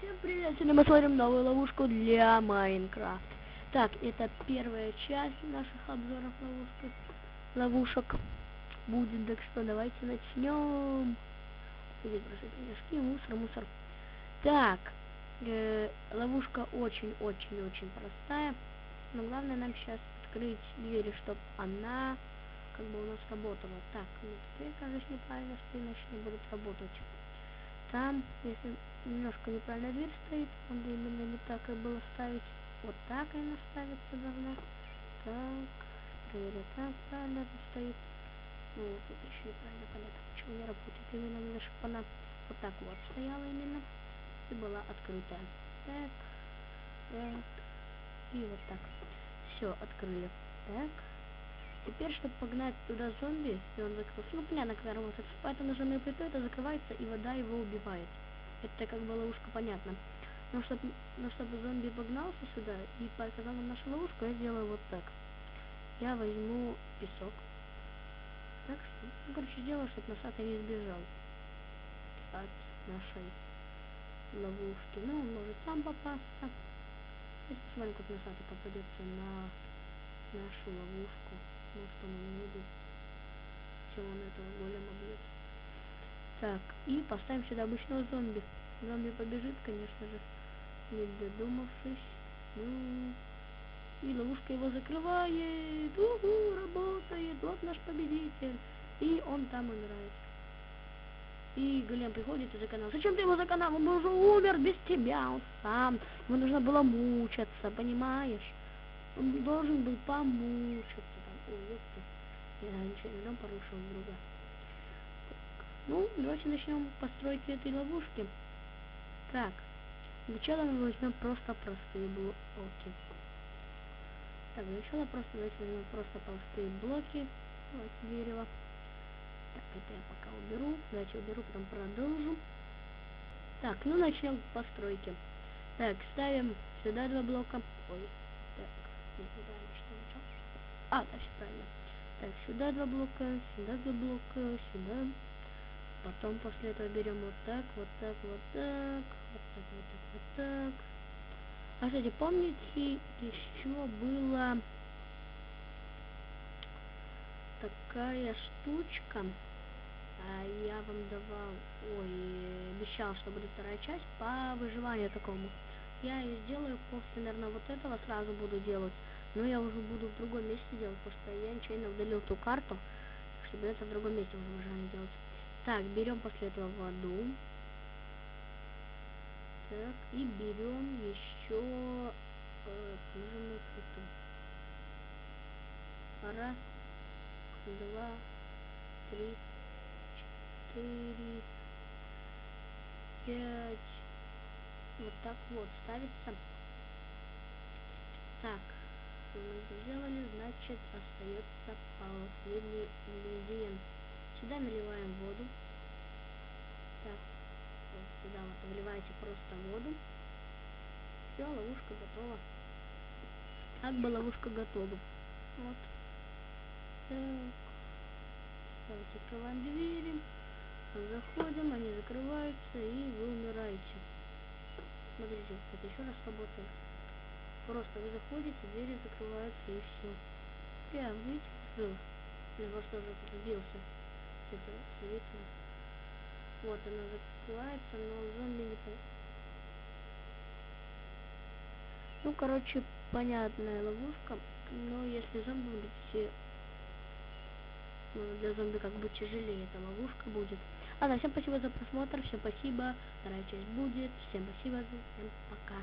Всем привет! Сегодня мы смотрим новую ловушку для Майнкрафт. Так, это первая часть наших обзоров ловушек. Ловушек будет, так что давайте начнем. Здесь просто пенежки, мусор, мусор. Так, э, ловушка очень-очень-очень простая. Но главное нам сейчас открыть двери, чтобы она как бы у нас работала. Так, ну теперь, кажется, неправильно, что иначе не будут работать. Там, если немножко неправильно дверь стоит, надо именно не так и было ставить. Вот так она ставится должна. Так, проверяю, так правильно стоит. Ну, тут еще неправильно понятно, почему не работает. Именно надо, чтобы она вот так вот стояла именно и была открытая. Так, так, и вот так. Все, открыли. Так. Теперь, чтобы погнать туда зомби, и он закрылся, ну понятно, когда работает, поэтому нажимаю плиту, это закрывается, и вода его убивает. Это как бы ловушка понятна. Но чтобы, но чтобы зомби погнался сюда и показал нам нашу ловушку, я сделаю вот так. Я возьму песок. Так что, ну, короче, сделаю, чтобы носатый не сбежал от нашей ловушки. Ну, он может сам попасться. Сейчас посмотрим, как носатый попадется на нашу ловушку. Может он не убит. Чем он этого голема бьет. Так, и поставим сюда обычного зомби. Зомби побежит, конечно же, не додумавшись. Ну, и ловушка его закрывает. Угу, работает. Вот наш победитель. И он там умирает. И Голем приходит и заканал. Зачем ты его заканал? Он уже умер без тебя. Он сам. Ему нужно было мучаться, понимаешь? Он должен был помучиться. Я ничего не дам, порушил друга. Ну, давайте начнем постройки этой ловушки. Так, сначала мы возьмем просто простые блоки. Так, сначала просто давайте возьмем просто простые блоки. Давайте дерево. Так, это я пока уберу. Давайте уберу, потом продолжу. Так, ну начнем постройки. Так, ставим сюда два блока. Ой, так, нет, неправильно, что начал. А, все правильно. Так, сюда два блока, сюда два блока, сюда Потом после этого берем вот так, вот так, вот так, вот так, вот так, вот так. А, кстати, помните, еще была такая штучка. А я вам давал, ой, обещал, что будет вторая часть по выживанию такому. Я ее сделаю после, наверное, вот этого сразу буду делать. Но я уже буду в другом месте делать, потому что я нечаянно удалил ту карту, чтобы это в другом месте уже выживание делать. Так, берем после этого воду. Так, и берем еще э, нажимаю. Раз, два, три, четыре, пять. Вот так вот ставится. Так, мы сделали, значит остается последний ингредиент. Сюда наливаем воду. Так, вот сюда вот наливаете просто воду. Все, ловушка готова. Как бы ловушка готова. Вот. Так. Давайте открываем двери. Заходим, они закрываются, и вы умираете. Смотрите, это еще раз работает. Просто вы заходите, двери закрываются, и все. Я, видите, был. Я вас тоже сбился это видно. Вот она закрывается, но зомби не по... Ну, короче, понятная ловушка. Но если зомби будут все... Ну, для зомби как бы тяжелее эта ловушка будет. Ладно, всем спасибо за просмотр, всем спасибо. Вторая часть будет. Всем спасибо, всем пока.